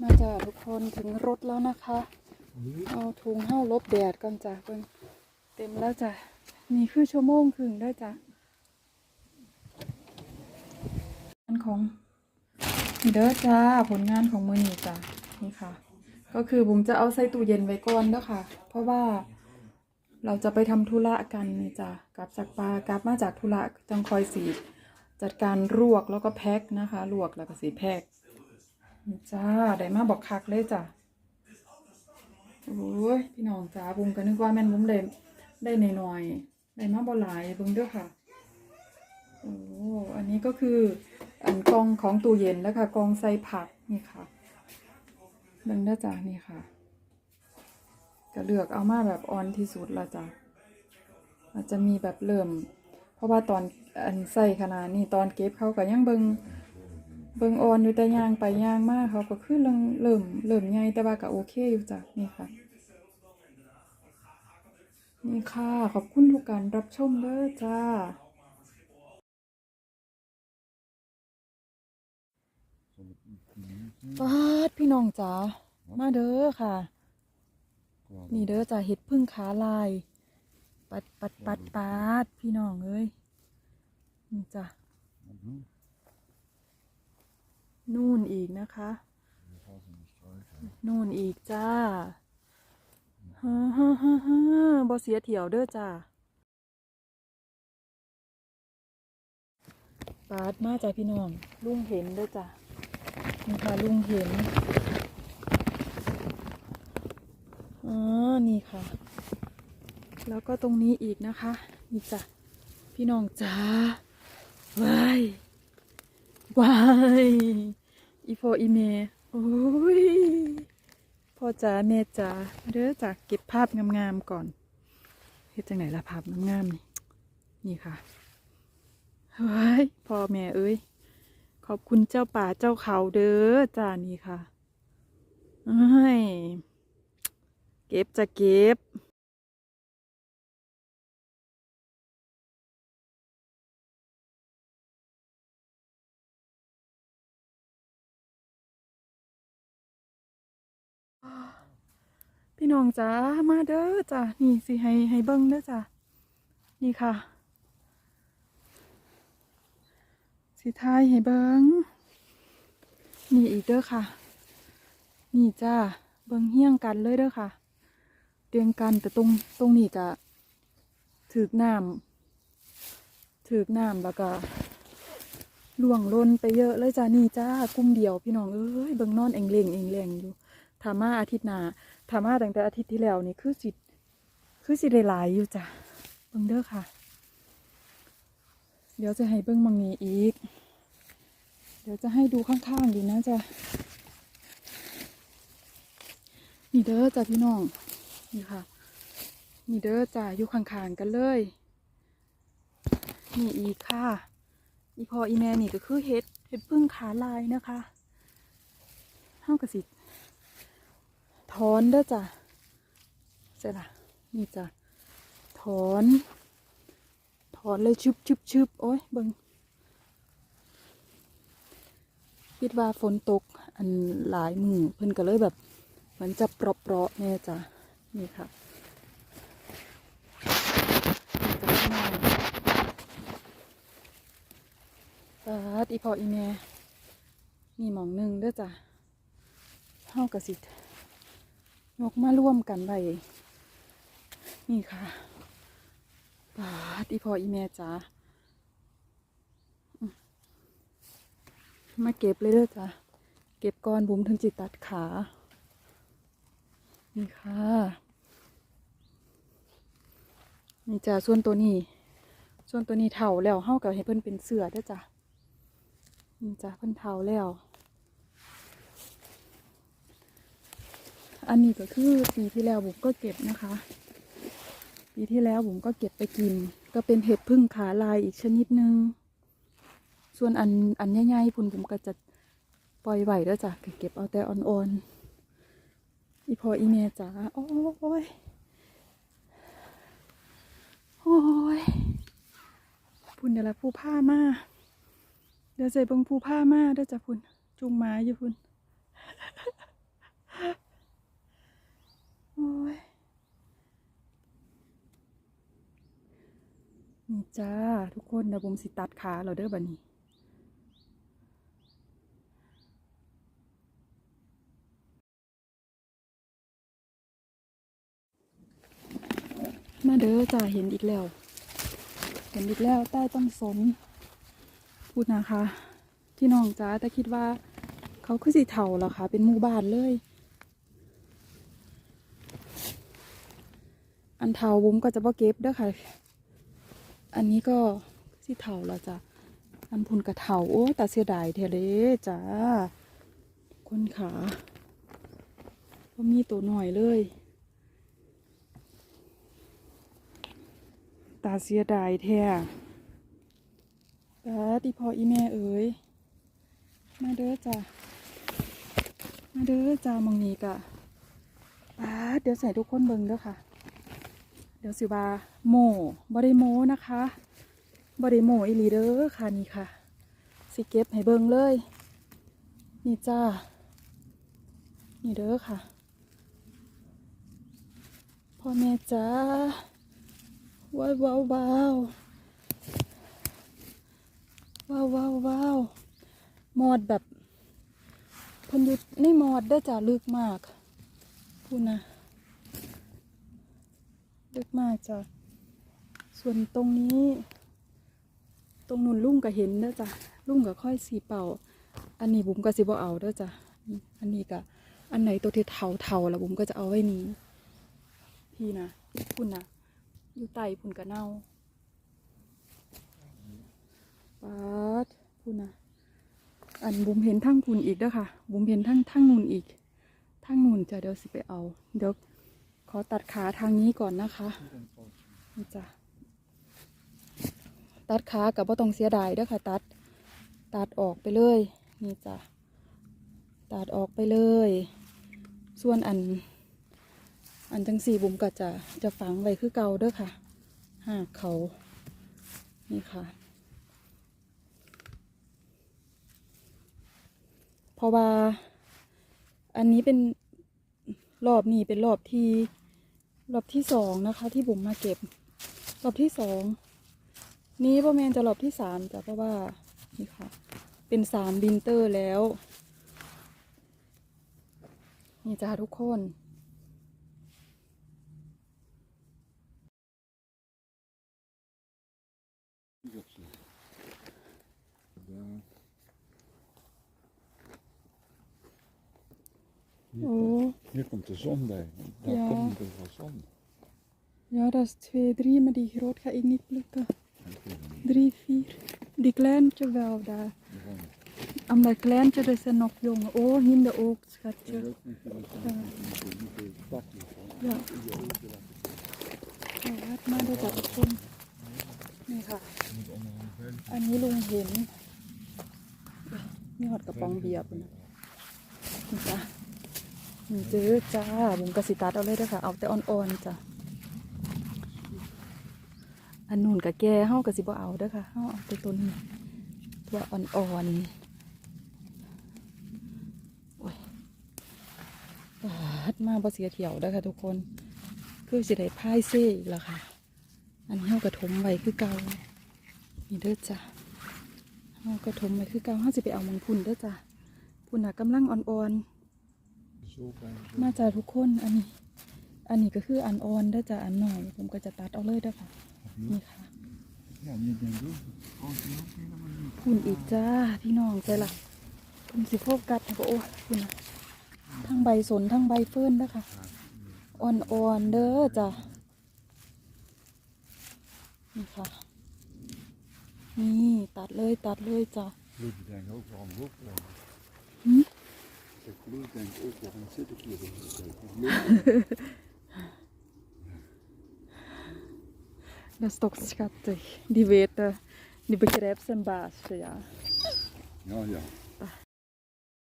มาจ้ะทุกคนถึงรถแล้วนะคะ เอาถุงเห้าลบแดดก่อนจ้ะเพิ่นเต็มแล้วจ้ะนี่คือชั่วโมงครึ่งได้วจ้ะงานของนี่เด้อจ้าผลงานของมือนี่จ้ะนี่ค่ะ ก็คือบุ๋มจะเอาใส่ตู้เย็นไว้ก่อนเด้อค่ะ เพราะว่าเราจะไปทำธุระกันนี่จ้ะกลับจากปลากลับมาจากธุระจังคอยสีจัดการลวกแล้วก็แพ็คนะคะลวกแล้วก็สีแพ็คนี่ จ้าได้มาบอกคักเลยจ้ะโอ้ยพี่น้องจ๋าบุ้มก็นึกว่าแม่นบุ้มได้ได้หน่อยๆได้มาบ่หลายบิ่งด้อค่ะโอ้อันนี้ก็คืออันกองของตู้เย็นแล้วค่ะกองใส่ผักนี่ค่ะเบิ่งเด้จ้านี่ค่ะก็เลือกเอามาแบบออนที่สุดละจ้ะอาจจะมีแบบเริ่ม เพราะว่าตอนอันใส่ขนาดนี้ตอนเก็บเขาก็ยังเบิ่ง เบิ่งอ่อนอยู่แต่ย่างไปย่างมากเขาก็คือเริ่มเริ่มเริ่มใหญ่แต่ว่าก็โอเคอยู่จ้ะนี่ค่ะ นี่ค่ะ ขอบคุณทุกการรับชมเด้อจ้าปาดพี่น้องจ๋ามาเด้อค่ะ นี่เด้อจ้าเห็ดพึ่งขาลาย ปัดปัดปัดปัดพี่น้องเอ้ยนี่จ้ะ นู่นอีกนะคะ นู่นอีกจ้าฮ่าฮ่าฮ่าฮ่าบ่เสียเถี่ยวเด้อจ้าปาดมาจ้าพี่น้อง ลุงเห็นเด้อจ้านี่ค่ะลุงเห็นอ๋อนี่ค่ะ แล้วก็ตรงนี้อีกนะคะ นี่จ้ะพี่น้องจ้าว้ายวาย อีโฟอีเมโอ้ยพ่อจ๋าแม่จ๋าเด้อจากเก็บภาพงามๆก่อนเฮ็ดจังไหนละภาพงามๆนี่ นี่ค่ะเฮ้ยพ่อแม่เอ้ย ขอบคุณเจ้าป่าเจ้าเขาเด้อจ้านี่ค่ะเอ้ยเก็บจะเก็บ น้องจ้ามาเด้อจ้านี่สิให้ให้เบิ้งเด้อจ้านี่ค่ะ สิทายให้เบิ้งนี่อีกเด้อค่ะ นี่จ้าเบิ้งเฮี้ยงกันเลยเด้อค่ะเรียงกันแต่ตรงตรงนี้จะถือกน้ำถือกน้ำแล้วก็ล่วงล้นไปเยอะเลยจ้านี่จ้ากลุ่มเดียวพี่น้องเอ้ยเบิ้งนอนเองเลงเองเลงอยู่ ถามาอาทิตย์หน้าถามาตั้งแต่อาทิตย์ที่แล้วนี่คือสิคือสิหลายอยู่จ้ะเบิ่งเด้อค่ะ เดี๋ยวจะให้เบิ่งมังนี้อีก เดี๋ยวจะให้ดูข้างๆดีนะจ้ะนี่เด้อจ้ะพี่น้องนี่ค่ะนี่เด้อจ้ะอยู่ข้างๆกันเลยนี่อีกค่ะอีพออีแม่นี่ก็คือเห็ดเห็ดพึ่งขาลายนะคะเท่ากับสิ ถอนเด้อจ้ะเสร็จละนี่จ้ะถอน ถอนเลยชุบชุบชุบโอ้ยเบิงคิดว่าฝนตกอันหลายมือเพิ่นก็เลยแบบเหมือนจะเปราะเปราะๆแน่จ้ะนี่ค่ะนี่จ้ะพี่น้องปาดอีพออีแม่นี่หมองหนึ่งเด้อจ้ะเฮากระสิ ยกมาร่วมกันไว้นี่ค่ะปาดอีพออีแม่จ๋ามาเก็บเลยเด้อจ้ะเก็บก้อนบุ๋มถึงจิตตัดขา นี่ค่ะ นี่จ้ะส่วนตัวนี้ ส่วนตัวนี้เท่าแล้วเฮากับให้เพิ่นเป็นเสือเด้อจ้ะนี่จ้ะเพิ่นเท่าแล้ว อันนี้ก็คือปีที่แล้วบุ๋มก็เก็บนะคะ ปีที่แล้วบุ๋มก็เก็บไปกิน ก็เป็นเห็ดพึ่งขาลายอีกชนิดหนึ่งส่วนอันอันใหญ่ๆพุ่นบุ๋มก็จะปล่อยไหวแล้วจ้ะเก็บเอาแต่อ่อนๆอีพออีเมจ๋าโอ้ยโอ้ยพุ่นเดี๋ยวละผู้ผ้ามาเดี๋ยวใส่เบิงผู้ผ้ามาเด้อจ้ะพุ่นจุงไม้อยู่พุ่น จ้า ทุกคนเดี๋ยวผมสิตัดขาเราเด้อบัดนี้ มาเด้อจ้าเห็นอีกแล้ว เห็นอีกแล้วใต้ต้นสนพูดนะคะที่น้องจ้าแต่คิดว่าเขาคือสีเทาเหรอคะเป็นหมู่บ้านเลย อันเทาบุ้มก็จะบ่เก็บเด้อค่ะ อันนี้ก็สีเทาแล้วจ้ะอันพุนกระเทาโอ้ต่เสียดายเทเลจ้าคนขาก็มีตัวหน่อยเลย ตาเสียดายแท้ตาดีพออีแม่เอ๋ยมาเด้อจ้ามาเด้อจ้ามองนี้กะป้าเดี๋ยวใส่ทุกคนเบิ่งเด้อค่ะ เดี๋ยวสิว่าโมบ่ได้โมนะคะบ่ได้โมอีลีเด้อค่ะนี่ค่ะ สิเก็บให้เบิ่งเลย นี่จ้า นี่เด้อค่ะ พ่อแม่จ้า ว้าวว้าวว้าวว้าวว้าวว้าวมอดแบบพิ่นยู่ในมอดได้จ้าลึกมากพูดนะ ลึกมากจ้ะ ส่วนตรงนี้ ตรงนู้นลุ่งก็เห็นเด้อจ้ะลุ่งก็ค่อยสีเป่า อันนี้บุ๋มก็สิบ่เอาเด้อจ้ะ อันนี้ก็อันไหนตัวที่เทาเทาๆแล้วบุ๋มก็จะเอาไว้นี้ พี่นะคุณนะอยู่ไต่พุ่นกระเน่าปัดพุ่นนะอันบุมเห็นทั้งพุ่นอีกเด้อค่ะ บุมเห็นทั้งทั้งนูนอีกทั้งนูนจะเดี๋ยวสิไปเอา เดี๋ยว ขอตัดขาทางนี้ก่อนนะคะนี่จ้ะตัดขากับว่าต้องเสียดายเด้อค่ะ ตัด ตัดออกไปเลย นี่จ้ะตัดออกไปเลย ส่วนอัน อันจังสี่บุ๋มก็จะจะฝังไว้คือเก่าเด้อค่ะหากเขา นี่ค่ะ เพราะว่า อันนี้เป็นรอบนี้เป็นรอบที่ รอบที่สองนะคะ ที่บุ๋มมาเก็บรอบที่สองนี้พ่อแมนจะรอบที่สามจ้ะเพราะว่านี่ค่ะ เป็นสามบินเตอร์แล้ว นี่จ้าทุกคน Hier, oh. hier komt de zon bij. Daar ja. komt niet veel zon. Ja, dat is 2, 3, maar die groot ga ik niet plukken. 3, 4. Die kleintje wel daar. Aan dat kleintje dat zijn nog jonge ooghinde ook, schatje. Ja. ja. Ja, maar dat dat komt. Ja. En heel omheen. Ja, nu had ik een pang Ja. นนี้ลุงเห็นนี่หอดกระป๋องเบียร์ปุ่นนะนี่จ้านี่เจอจ้าบุ๋มกระสิตัดเอาเลยด้อค่ะ เอาแต่อ่อนๆจ้ะอันนู่นกับแกเฮากระสิบ่เอาด้อค่ะเฮาเอาแต่ตัวนี้ตัวอ่อนๆโอ้ยปาดมาบ่เสียเที่ยวด้อค่ะทุกคน คือสิได้พายเซ่อีกแล้วค่ะ อันนี้เฮากระถมไว้คือเก่านี่เด้อจ้ะเฮากระถมไว้คือเก่าเฮาสิไปเอามังพุ่นเด้อจ้ะพุ่นน่ะกำลังอ่อนๆ มาจ้ะทุกคนอันนี้ อันนี้ก็คืออันอ่อนเด้อจ้ะอันหน่อย ผมก็จะตัดเอาเลยเด้อค่ะ นี่ค่ะ Ja, je denkt ook. Kan je ook helemaal niet. พุ่นอีกจ้าพี่น้องใจละผมสิโฟกัสให้ก็โอ้ยพุ่นน่ะทั้งใบสนทั้งใบเฟิร์นเด้อค่ะอ่อนๆเด้อจ้ะนี่ค่ะ นี่ตัดเลยตัดเลยจ้ะ Bloed denkt ook wel aan op. Hm? Ik bloed denkt ook aan zit ik hier. in de tijd. Dat is toch schattig. Die weten, die begrijpt zijn baasje, ja. Ja, ja.